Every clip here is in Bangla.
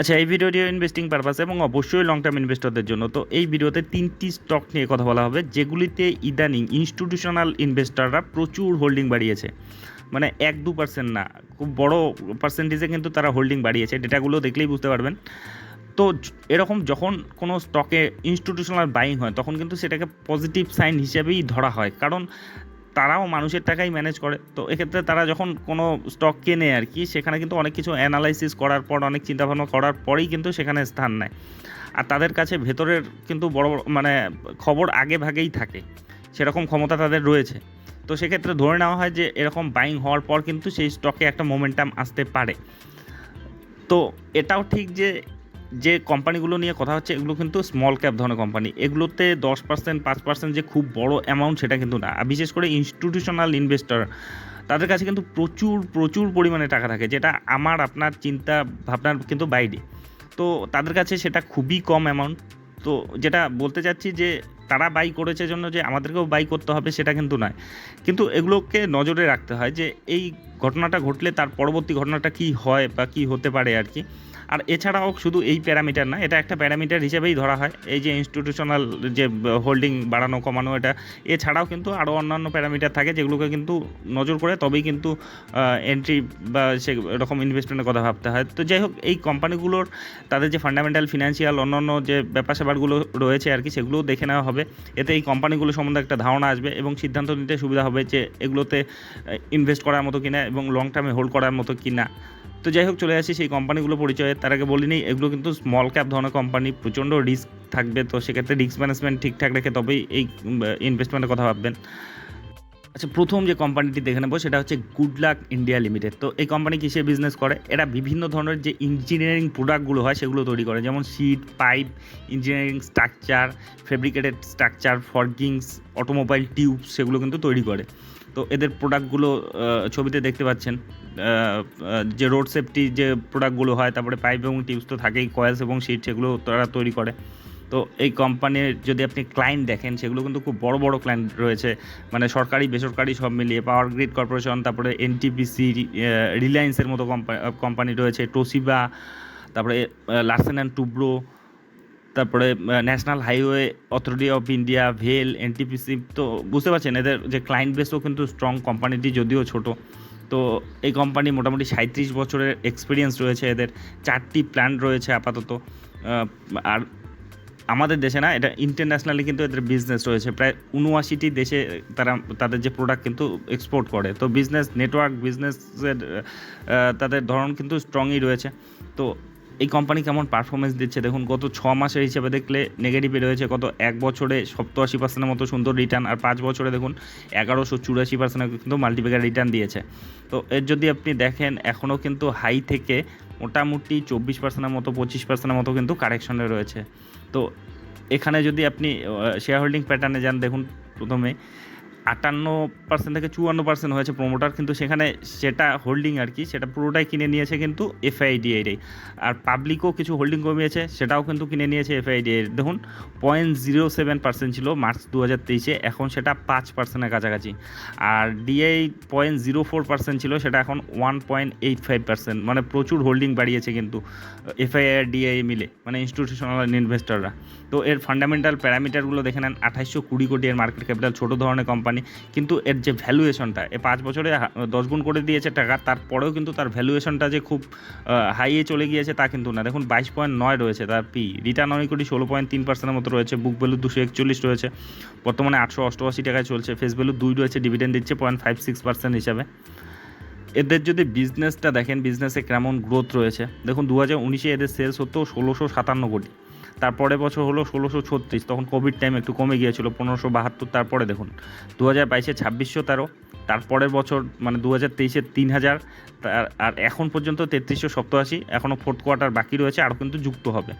আচ্ছা এই ভিডিওটি ইনভেস্টিং পারপাস এবং অবশ্যই লং টার্ম ইনভেস্টরদের জন্য। তো এই ভিডিওতে তিনটি স্টক নিয়ে কথা বলা হবে, যেগুলিতে ইদানিং ইনস্টিটিউশনাল ইনভেস্টররা প্রচুর হোল্ডিং বাড়িয়েছে। মানে এক দু পার্সেন্ট না, খুব বড় পার্সেন্টেজে কিন্তু তারা হোল্ডিং বাড়িয়েছে। ডেটাগুলো দেখলেই বুঝতে পারবেন। তো এরকম যখন কোনো স্টকে ইনস্টিটিউশনাল বাইং হয়, তখন কিন্তু সেটাকে পজিটিভ সাইন হিসেবেই ধরা হয়। কারণ তারাও মানুষের টাকাই ম্যানেজ করে। তো এক্ষেত্রে তারা যখন কোনো স্টক কেনে আর কি, সেখানে কিন্তু অনেক কিছু অ্যানালাইসিস করার পর, অনেক চিন্তাভাবনা করার পরেই কিন্তু সেখানে স্থান নেয়। আর তাদের কাছে ভেতরের কিন্তু বড় মানে খবর আগে ভাগেই থাকে, সেরকম ক্ষমতা তাদের রয়েছে। তো সেক্ষেত্রে ধরে নেওয়া হয় যে, এরকম বাইং হওয়ার পর কিন্তু সেই স্টকে একটা মোমেন্টাম আসতে পারে। তো এটাও ঠিক যে যে কোম্পানিগুলো নিয়ে কথা হচ্ছে, এগুলো কিন্তু স্মল ক্যাপ ধরনের কোম্পানি। এগুলোতে দশ পার্সেন্ট পাঁচ পার্সেন্ট যে খুব বড় অ্যামাউন্ট সেটা কিন্তু না। আর বিশেষ করে ইনস্টিটিউশনাল ইনভেস্টর তাদের কাছে কিন্তু প্রচুর প্রচুর পরিমাণে টাকা থাকে, যেটা আমার, আপনার চিন্তা ভাবনার কিন্তু বাইরে। তো তাদের কাছে সেটা খুবই কম অ্যামাউন্ট তো যেটা বলতে চাচ্ছি যে, তারা বাই করেছে জন্য যে আমাদেরকেও বাই করতে হবে সেটা কিন্তু নয়। কিন্তু এগুলোকে নজরে রাখতে হয় যে, এই ঘটনাটা ঘটলে তার পরবর্তী ঘটনাটা কি হয় বা কি হতে পারে আর কি। আর এছাড়াও শুধু এই প্যারামিটার না, এটা একটা প্যারামিটার হিসেবেই ধরা হয়। এই যে ইনস্টিটিউশনাল যে হোল্ডিং বাড়ানো, কমানো, এটা, এছাড়াও কিন্তু আরও অন্যান্য প্যারামিটার থাকে যেগুলোকে কিন্তু নজর করে তবেই কিন্তু এন্ট্রি বা সে রকম ইনভেস্টমেন্টের কথা ভাবতে হয়। তো যাই হোক, এই কোম্পানিগুলোর তাদের যে ফান্ডামেন্টাল ফিনান্সিয়াল অন্যান্য যে ব্যাপার স্যাপারগুলো রয়েছে আর কি, সেগুলোও দেখে নেওয়া হবে। এতে এই কোম্পানিগুলো সম্বন্ধে একটা ধারণা আসবে এবং সিদ্ধান্ত নিতে সুবিধা হবে যে এগুলোতে ইনভেস্ট করার মতো কিনা এবং লং টার্মে হোল্ড করার মতো কিনা। তো যাই হোক, চলে আসি সেই কোম্পানিগুলো পরিচয়ে তার আগে বলিনি এগুলো কিন্তু স্মল ক্যাপ ধরনের কোম্পানি প্রচণ্ড রিস্ক থাকবে। তো সেক্ষেত্রে রিস্ক ম্যানেজমেন্ট ঠিকঠাক রেখে তবেই এই ইনভেস্টমেন্টের কথা ভাববেন। আচ্ছা প্রথম যে কোম্পানিটি দেখে নেব, সেটা হচ্ছে গুড লাক ইন্ডিয়া লিমিটেড তো এই কোম্পানি কিসে বিজনেস করে? এরা বিভিন্ন ধরনের যে ইঞ্জিনিয়ারিং প্রোডাক্টগুলো হয়, সেগুলো তৈরি করে। যেমন sheet pipe engineering structure fabricated structure forgings automobile tube সেগুলো কিন্তু তৈরি করে। তো এদের প্রোডাক্টগুলো ছবিতে দেখতে পাচ্ছেন। যে রোড সেফটি যে প্রোডাক্টগুলো হয়, তারপরে পাইপ এবং টিউবস তো থাকেই কয়েলস এবং শিট সেগুলো তারা তৈরি করে। তো এই কোম্পানির যদি আপনি ক্লায়েন্ট দেখেন, সেগুলো কিন্তু খুব বড় বড় ক্লায়েন্ট রয়েছে। মানে সরকারি, বেসরকারি সব মিলিয়ে পাওয়ার গ্রিড কর্পোরেশন তারপরে এনটিপিসি রিলায়েন্সের মতো কোম্পানি রয়েছে টোসিবা তারপরে লার্সেন অ্যান্ড টুব্রো তারপরে National Highway Authority of India well NTPC তো বুঝতে পারছেন, এদের যে ক্লায়েন্ট বেসও কিন্তু স্ট্রং কোম্পানিটি যদিও ছোট। তো এই কোম্পানি মোটামুটি সাঁত্রিশ বছরের এক্সপিরিয়েন্স রয়েছে এদের, চারটি প্ল্যান্ট রয়েছে আপাতত। আর আমাদের দেশে না, এটা ইন্টারন্যাশনালি কিন্তু এদের বিজনেস রয়েছে। প্রায় উনআশিটি দেশে তারা, তাদের যে প্রোডাক্ট কিন্তু এক্সপোর্ট করে। তো বিজনেস নেটওয়ার্ক বিজনেসের তাদের ধরন কিন্তু স্ট্রংই রয়েছে। তো কোম্পানি কেমন পারফরমেন্স দিচ্ছে? দেখুন, গত ছ মাসের হিসেবে দেখলে নেগেটিভে রয়েছে। গত এক বছরে সপ্তআশি পার্সেন্টের মতো সুন্দর রিটার্ন আর পাঁচ বছরে দেখুন, এগারোশো চুরাশি পার্সেন্টের কিন্তু মাল্টিপ্যাকার রিটার্ন দিয়েছে। তো এর যদি আপনি দেখেন এখনও কিন্তু হাই থেকে মোটামুটি চব্বিশ পার্সেন্টের মতো, পঁচিশ পার্সেন্টের মতো কিন্তু কারেকশনে রয়েছে। তো এখানে যদি আপনি শেয়ার হোল্ডিং প্যাটার্নে যান, দেখুন প্রথমে আটান্ন পার্সেন্ট থেকে চুয়ান্ন পার্সেন্ট হয়েছে প্রোমোটার কিন্তু সেখানে সেটা হোল্ডিং আর কি, সেটা পুরোটাই কিনে নিয়েছে কিন্তু এফআইডিআইটাই আর পাবলিকও কিছু হোল্ডিং কমিয়েছে, সেটাও কিন্তু কিনে নিয়েছে এফআইডিআই দেখুন পয়েন্ট জিরো সেভেন পার্সেন্ট ছিল মার্চ দু হাজার তেইশে, এখন সেটা পাঁচ পার্সেন্টের কাছাকাছি। আর DI point zero four percent ছিল, সেটা এখন one point eight five percent মানে প্রচুর হোল্ডিং বাড়িয়েছে কিন্তু এফআইআই আর ডিআই মিলে মানে ইনস্টিটিউশনাল ইনভেস্টররা তো এর ফান্ডামেন্টাল প্যারামিটারগুলো দেখে নেন, আঠাইশশো কুড়ি কোটি এর মার্কেট ক্যাপিটাল ছোটো ধরনের কোম্পানি কিন্তু এর যে ভ্যালুয়েশনটা এ পাঁচ বছরে হা- দশ গুণ করে দিয়েছে টাকা, তারপরেও কিন্তু তার ভ্যালুয়েশনটা যে খুব হাইয়ে চলে গিয়েছে তা কিন্তু না। দেখুন, বাইশ পয়েন্ট নয় রয়েছে তার পি রিটার্ন অনেক কোটি ষোলো পয়েন্ট তিন পার্সেন্টের মতো রয়েছে বুক ভ্যালু দুশো একচল্লিশ রয়েছে, বর্তমানে আটশো অষ্টআশি টাকায় চলছে ফেস ভ্যালু দুই রয়েছে ডিভিডেন্ড দিচ্ছে পয়েন্ট ফাইভ সিক্স পার্সেন্ট হিসাবে। এদের যদি বিজনেসটা দেখেন বিজনেসে কেমন গ্রোথ রয়েছে, দেখুন দু হাজার উনিশে এদের সেলস হতো ষোলোশো সাতান্ন কোটি। তারপরে বছর হলো ষোলোশো ছত্রিশ, তখন কোভিড টাইম একটু কমে গিয়েছিল, পনেরোশো বাহাত্তর, তারপরে দেখুন দু হাজার বাইশে ছাব্বিশশো তেরো, তারপরের বছর মানে দু হাজার তেইশে তিন হাজার আর এখন পর্যন্ত তেত্রিশশো সপ্তাশি, এখনও ফোর্থ কোয়ার্টার বাকি রয়েছে, আরও কিন্তু যুক্ত হবে।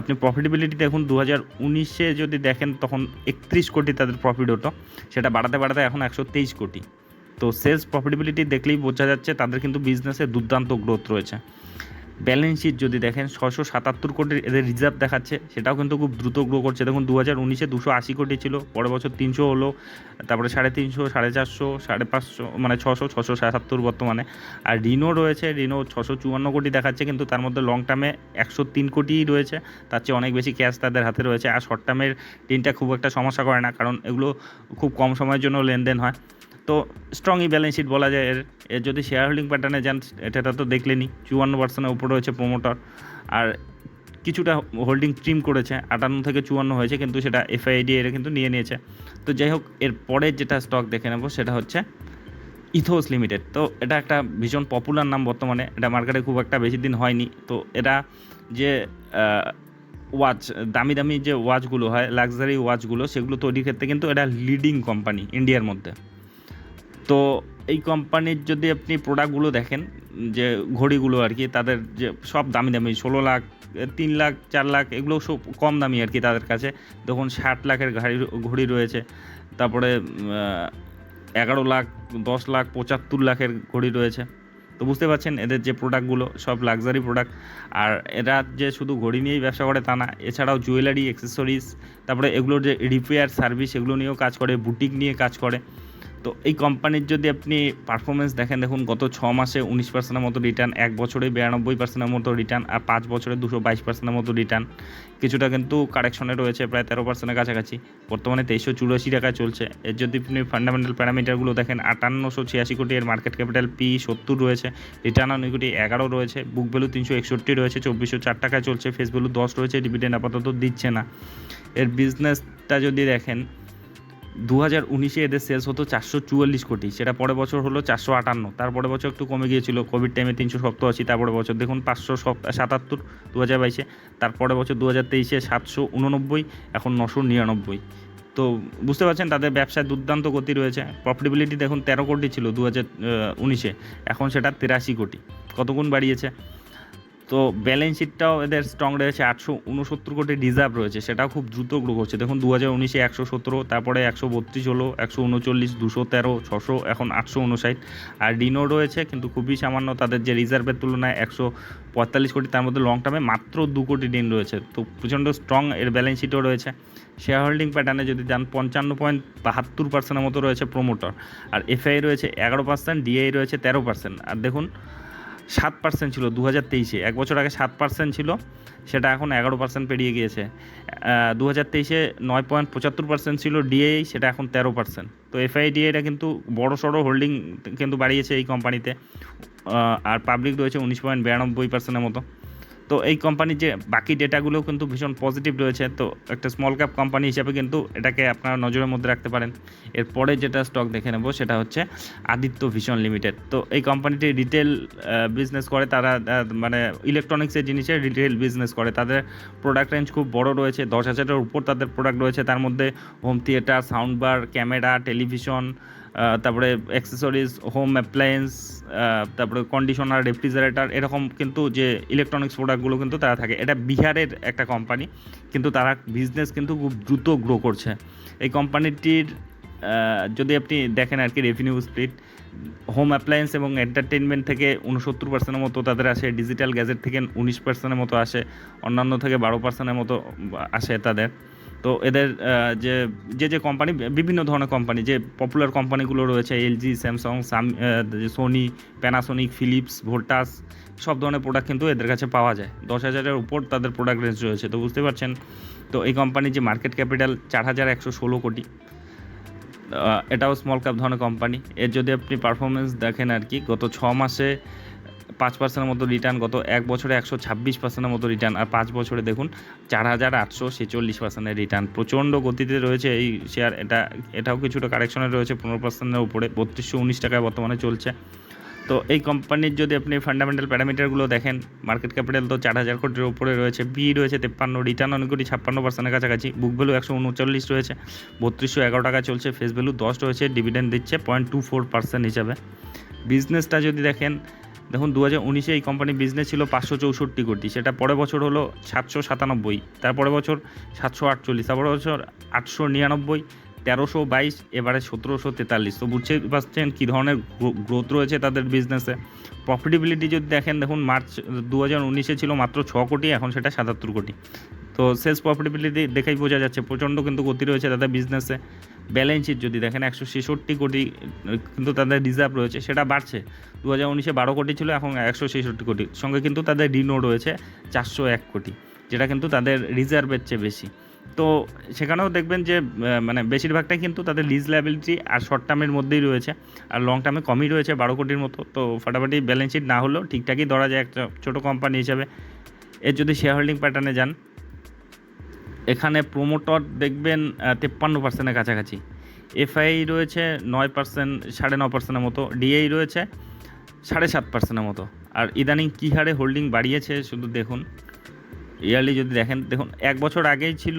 আপনি প্রফিটেবিলিটি দেখুন দু হাজার উনিশে যদি দেখেন, তখন একত্রিশ কোটি তাদের প্রফিট হতো, সেটা বাড়াতে বাড়াতে এখন একশো তেইশ কোটি। তো সেলস প্রফিটেবিলিটি দেখলেই বোঝা যাচ্ছে, তাদের কিন্তু বিজনেসে দুর্দান্ত গ্রোথ রয়েছে। ব্যালেন্স শিট যদি দেখেন ছশো সাতাত্তর কোটির এদের রিজার্ভ দেখাচ্ছে, সেটাও কিন্তু খুব দ্রুত গ্রো করছে। দেখুন দু হাজার উনিশে দুশো আশি কোটি ছিল, পরের বছর তিনশো হলো, তারপরে সাড়ে তিনশো, সাড়ে চারশো, সাড়ে পাঁচশো মানে ছশো ছশো সাতাত্তর বর্তমানে। আর রিনো রয়েছে, রিনো ছশো চুয়ান্ন কোটি দেখাচ্ছে, কিন্তু তার মধ্যে লং টার্মে একশো তিন কোটিই রয়েছে, তার চেয়ে অনেক বেশি ক্যাশ তাদের হাতে রয়েছে, আর শর্ট টার্মের ঋণটা খুব একটা সমস্যা করে না, কারণ এগুলো খুব কম সময়ের জন্য লেনদেন হয়। তো স্ট্রংই ব্যালেন্স শিট বলা যায় এর। এর যদি শেয়ার হোল্ডিং প্যাটার্নে যান এটা তো দেখলেনি চুয়ান্ন পার্সেন্টের উপরে রয়েছে প্রোমোটার আর কিছুটা হোল্ডিং ট্রিম করেছে, আটান্ন থেকে চুয়ান্ন হয়েছে, কিন্তু সেটা এফআইডি এরা কিন্তু নিয়ে নিয়েছে। তো যাই হোক, এর পরের যেটা স্টক দেখে নেব, সেটা হচ্ছে ইথোস লিমিটেড তো এটা একটা ভীষণ পপুলার নাম বর্তমানে। এটা মার্কেটে খুব একটা বেশি দিন হয়নি। তো এটা যে ওয়াচ দামি দামি যে ওয়াচগুলো হয় লাক্সারি ওয়াচগুলো সেগুলো তৈরির ক্ষেত্রে কিন্তু এটা লিডিং কোম্পানি ইন্ডিয়ার মধ্যে। তো এই কোম্পানির যদি আপনি প্রোডাক্টগুলো দেখেন, যে ঘড়িগুলো আর কি, তাদের যে সব দামি দামি, ষোলো লাখ, তিন লাখ, চার লাখ, এগুলো সব কম দামি আর কি তাদের কাছে। দেখুন, ষাট লাখের ঘড়ি ঘড়ি রয়েছে। তারপরে এগারো লাখ, দশ লাখ, পঁচাত্তর লাখের ঘড়ি রয়েছে। তো বুঝতে পারছেন, এদের যে প্রোডাক্টগুলো সব লাক্সারি প্রোডাক্ট আর এরা যে শুধু ঘড়ি নিয়েই ব্যবসা করে তা না, এছাড়াও জুয়েলারি অ্যাক্সেসরিজ তারপরে এগুলোর যে রিপেয়ার সার্ভিস এগুলো নিয়েও কাজ করে বুটিক নিয়ে কাজ করে। তো এই কোম্পানির যদি আপনি পারফরমেন্স দেখেন, দেখুন গত ছ মাসে উনিশ পার্সেন্টের মতো রিটার্ন এক বছরে বিরানব্বই পার্সেন্টের মতো রিটার্ন আর পাঁচ বছরে দুশো বাইশ পার্সেন্টের মতো রিটার্ন কিছুটা কিন্তু কারেকশনে রয়েছে, প্রায় তেরো পার্সেন্টের কাছাকাছি। বর্তমানে তেইশশো চুরাশি টাকায় চলছে। এর যদি আপনি ফান্ডামেন্টাল প্যারামিটারগুলো দেখেন, আটান্নশো ছিয়াশি কোটি এর মার্কেট ক্যাপিটাল পি সত্তর রয়েছে রিটার্ন অন ইকুইটি এগারো রয়েছে বুক ভ্যালু তিনশো একষট্টি রয়েছে, চব্বিশশো চার টাকায় চলছে ফেস ভ্যালু দশ রয়েছে ডিভিডেন্ড আপাতত দিচ্ছে না। এর বিজনেসটা যদি দেখেন দু হাজার উনিশে এদের সেলস হতো চারশো চুয়াল্লিশ কোটি। সেটা পরের বছর হলো চারশো আটান্ন। তারপরে বছর একটু কমে গিয়েছিল। কোভিড টাইমে তিনশো সপ্তাশি তারপরে বছর দেখুন পাঁচশো সাতাত্তর দু হাজার বাইশে। তারপরে বছর দু হাজার তেইশে সাতশো উননব্বই, এখন নশো নিরানব্বই। তো বুঝতে পারছেন, তাদের ব্যবসায় দুর্দান্ত গতি রয়েছে। প্রফিটেবিলিটি দেখুন তেরো কোটি ছিল দু হাজার উনিশে। এখন সেটা তেরাশি কোটি। কত গুণ বাড়িয়েছে? তো ব্যালেন্স শিটটাও এদের স্ট্রং রয়েছে, আটশো উনসত্তর কোটি রিজার্ভ রয়েছে, সেটাও খুব দ্রুত গ্রো করছে। দেখুন দু হাজার উনিশে একশো সতেরো, তারপরে একশো বত্রিশ হলো, একশো উনচল্লিশ, দুশো তেরো, ছশো, এখন আটশো উনষাট। আর ডিনো রয়েছে, কিন্তু খুবই সামান্য তাদের যে রিজার্ভের তুলনায় একশো পঁয়তাল্লিশ কোটি, তার মধ্যে লং টার্মে মাত্র দু কোটি ডিন রয়েছে। তো প্রচণ্ড স্ট্রং এর ব্যালেন্স শিটও রয়েছে। শেয়ার হোল্ডিং প্যাটার্নে যদি যান পঞ্চান্ন পয়েন্ট বাহাত্তর পার্সেন্টের মতো রয়েছে প্রোমোটর আর এফআই রয়েছে, এগারো পার্সেন্ট ডিআই রয়েছে, তেরো পার্সেন্ট আর দেখুন সাত পার্সেন্ট ছিল দু হাজার তেইশে। এক বছর আগে সাত পার্সেন্ট ছিল, সেটা এখন এগারো পার্সেন্ট পেরিয়ে গিয়েছে। দু হাজার তেইশে নয় পয়েন্ট পঁচাত্তর পার্সেন্ট ছিল ডিএই, সেটা এখন তেরো পার্সেন্ট তো এফআইডিএটা কিন্তু বড় সড়ো হোল্ডিং কিন্তু বাড়িয়েছে এই কোম্পানিতে। আর পাবলিক রয়েছে উনিশ পয়েন্ট বিরানব্বই পার্সেন্টের মতো। তো এই কোম্পানির যে বাকি ডেটাগুলোও কিন্তু ভীষণ পজিটিভ রয়েছে, তো একটা স্মল ক্যাপ কোম্পানি হিসাবে কিন্তু এটাকে আপনারা নজরের মধ্যে রাখতে পারেন। এরপরে যেটা স্টক দেখে নেব, সেটা হচ্ছে আদিত্য ভীষণ লিমিটেড তো এই কোম্পানিটি রিটেল বিজনেস করে, তারা মানে ইলেকট্রনিক্সের জিনিসের রিটেল বিজনেস করে। তাদের প্রোডাক্ট রেঞ্জ খুব বড় রয়েছে, দশ হাজারের উপর তাদের প্রোডাক্ট রয়েছে। তার মধ্যে home theatre sound bar camera television তারপরে অ্যাক্সেসরিজ হোম অ্যাপ্লায়েন্স তারপরে কন্ডিশনার রেফ্রিজারেটার এরকম কিন্তু যে ইলেকট্রনিক্স প্রোডাক্টগুলো কিন্তু তারা থাকে। এটা বিহারের একটা কোম্পানি কিন্তু তারা বিজনেস কিন্তু খুব দ্রুত গ্রো করছে। এই কোম্পানিটির যদি আপনি দেখেন আর কি রেভিনিউ স্প্লিট হোম অ্যাপ্লায়েন্স এবং এন্টারটেনমেন্ট থেকে উনসত্তর পার্সেন্টের মতো তাদের আসে ডিজিটাল গ্যাজেট থেকে উনিশ পার্সেন্টের মতো আসে, অন্যান্য থেকে বারো পার্সেন্টের মতো আসে তাদের। তো এদের যে যে যে কোম্পানি বিভিন্ন ধরনের কোম্পানি যে পপুলার কোম্পানিগুলো রয়েছে LG Samsung Sony Panasonic Philips Voltas সব ধরনের প্রোডাক্ট কিন্তু এদের কাছে পাওয়া যায়। দশ হাজারের উপর তাদের প্রোডাক্ট রেঞ্জ রয়েছে, তো বুঝতে পারছেন? তো এই কোম্পানির যে মার্কেট ক্যাপিটাল চার হাজার একশো ষোলো কোটি এটাও স্মল ক্যাপ ধরনের কোম্পানি এর যদি আপনি পারফরমেন্স দেখেন আর কি, গত ছ মাসে পাঁচ পার্সেন্টের মতো রিটার্ন গত এক বছরে একশো ছাব্বিশ পার্সেন্টের মতো রিটার্ন আর পাঁচ বছরে দেখুন চার হাজার আটশো ছেচল্লিশ পার্সেন্টের রিটার্ন প্রচণ্ড গতিতে রয়েছে এই শেয়ার এটা, এটাও কিছুটা কারেকশনে রয়েছে, পনেরো পার্সেন্টের উপরে, বত্রিশশো উনিশ টাকায় বর্তমানে চলছে। তো এই কোম্পানির যদি আপনি ফান্ডামেন্টাল প্যারামিটারগুলো দেখেন মার্কেট ক্যাপিটাল তো চার হাজার কোটির উপরে রয়েছে বি রয়েছে তেপ্পান্ন রিটার্ন অনেক কোটি ছাপ্পান্ন পার্সেন্টের কাছাকাছি বুক ভ্যালু একশো উনচল্লিশ রয়েছে, বত্রিশশো এগারো টাকা চলছে ফেস ভ্যালু দশ রয়েছে ডিভিডেন্ড দিচ্ছে পয়েন্ট টু ফোর পার্সেন্ট হিসাবে। বিজনেসটা যদি দেখেন দেখুন দু হাজার উনিশে এই কোম্পানির বিজনেস ছিল পাঁচশো চৌষট্টি কোটি। সেটা পরের বছর হলো সাতশো সাতানব্বই তারপরে বছর সাতশো আটচল্লিশ তারপরে বছর আটশো নিরানব্বই, তেরোশো বাইশ, এবারে সতেরোশো তেতাল্লিশ। তো বুঝতে পারছেন কী ধরনের গ্রোথ রয়েছে তাদের বিজনেসে প্রফিটেবিলিটি যদি দেখেন, দেখুন, মার্চ দু হাজার উনিশে ছিল মাত্র ছ কোটি, এখন সেটা সাতাত্তর কোটি। তো সেলস প্রফিটেবিলিটি দেখেই বোঝা যাচ্ছে, প্রচণ্ড কিন্তু গতি রয়েছে তাদের বিজনেসে ব্যালেন্স শিট যদি দেখেন একশো ছেষট্টি কোটি, কিন্তু তাদের রিজার্ভ রয়েছে, সেটা বাড়ছে। দু হাজার উনিশে বারো কোটি ছিল, এখন একশো ছেষট্টি কোটি। সঙ্গে কিন্তু তাদের ঋণও রয়েছে চারশো এক কোটি, যেটা কিন্তু তাদের রিজার্ভের চেয়ে বেশি। তো সেখানেও দেখবেন যে মানে বেশিরভাগটাই কিন্তু তাদের লিজ লাইবিলিটি আর শর্ট টার্মের মধ্যেই রয়েছে, আর লং টার্মে কমই রয়েছে বারো কোটির মতো। তো ফাটাফাটি ব্যালেন্স শিট না হলেও ঠিকঠাকই ধরা যায় একটা ছোটো কোম্পানি হিসাবে। এর যদি শেয়ার হোল্ডিং প্যাটার্নে যান এখানে প্রোমোটর দেখবেন তেপ্পান্ন পার্সেন্টের কাছাকাছি। এফআই রয়েছে নয় পার্সেন্ট সাড়ে ন পার্সেন্টের মতো। ডিআই রয়েছে সাড়ে সাত পার্সেন্টের মতো। আর ইদানিং কী হারে হোল্ডিং বাড়িয়েছে শুধু দেখুন। ইয়ারলি যদি দেখেন, দেখুন, এক বছর আগেই ছিল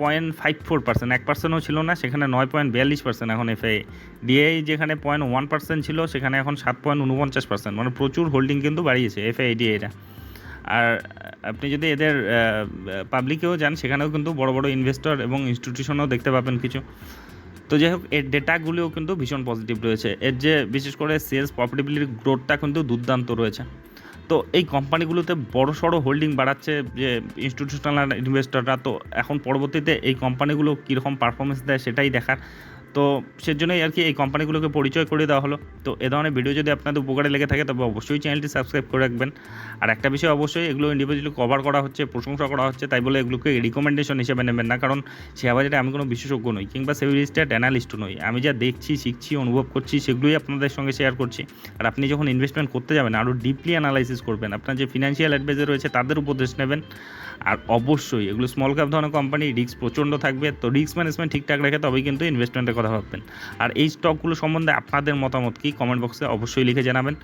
পয়েন্ট ফাইভ ফোর পার্সেন্ট এক পার্সেন্টও ছিল না, সেখানে নয় পয়েন্ট বিয়াল্লিশ পার্সেন্ট এখন এফআই ডিআই যেখানে পয়েন্ট ওয়ান পার্সেন্ট ছিল, সেখানে এখন সাত পয়েন্ট উনপঞ্চাশ পার্সেন্ট মানে প্রচুর হোল্ডিং কিন্তু বাড়িয়েছে এফআই ডিআইটা আর আপনি যদি এদের পাবলিকেও যান, সেখানেও কিন্তু বড় বড় ইনভেস্টর এবং ইনস্টিটিউশনও দেখতে পাবেন কিছু। তো যাই হোক, এর ডেটাগুলিও কিন্তু ভীষণ পজিটিভ রয়েছে। এর যে বিশেষ করে সেলস প্রফিটেবিলিটির গ্রোথটা কিন্তু দুর্দান্ত রয়েছে। তো এই কোম্পানিগুলোতে বড় সড়ো হোল্ডিং বাড়াচ্ছে যে ইনস্টিটিউশনাল ইনভেস্টররা তো এখন পরবর্তীতে এই কোম্পানিগুলো কীরকম পারফরমেন্স দেয় সেটাই দেখার। তো সেজন্যই আর কি এই কোম্পানিগুলোকে পরিচয় করে দেওয়া হলো। তো এ ধরনের ভিডিও যদি আপনাদের উপকারে লেগে থাকে, তবে অবশ্যই চ্যানেলটি সাবস্ক্রাইব করে রাখবেন। আর একটা বিষয় অবশ্যই, এগুলো ইন্ডিভিজুয়ালি কভার করা হচ্ছে, প্রশংসা করা হচ্ছে, তাই বলে এগুলোকে রিকমেন্ডেশন হিসেবে নেবেন না। কারণ শেয়ার বাজারে আমি কোনো বিশেষজ্ঞ নই, কিংবা সেই সেভিলিস্টেড অ্যানালিস্টও নই। আমি যা দেখছি, শিখছি, অনুভব করছি, সেগুলোই আপনাদের সঙ্গে শেয়ার করছি। আর আপনি যখন ইনভেস্টমেন্ট করতে যাবেন, আরও ডিপলি অ্যানালাইসিস করবেন, আপনার যে ফিনান্সিয়াল অ্যাডভাইজার রয়েছে, তাদের উপদেশ নেবেন। আর অবশ্যই, এগুলো স্মল ক্যাপ ধরনের কোম্পানি রিস্ক প্রচণ্ড থাকবে। তো রিস্ক ম্যানেজমেন্ট ঠিকঠাক রেখে তবেই কিন্তু ইনভেস্টমেন্টের কথা ভাববেন। আর এই স্টকগুলো সম্বন্ধে আপনাদের মতামত কি? কমেন্ট বক্সে অবশ্যই লিখে জানাবেন।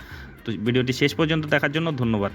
তো ভিডিওটি শেষ পর্যন্ত দেখার জন্য ধন্যবাদ।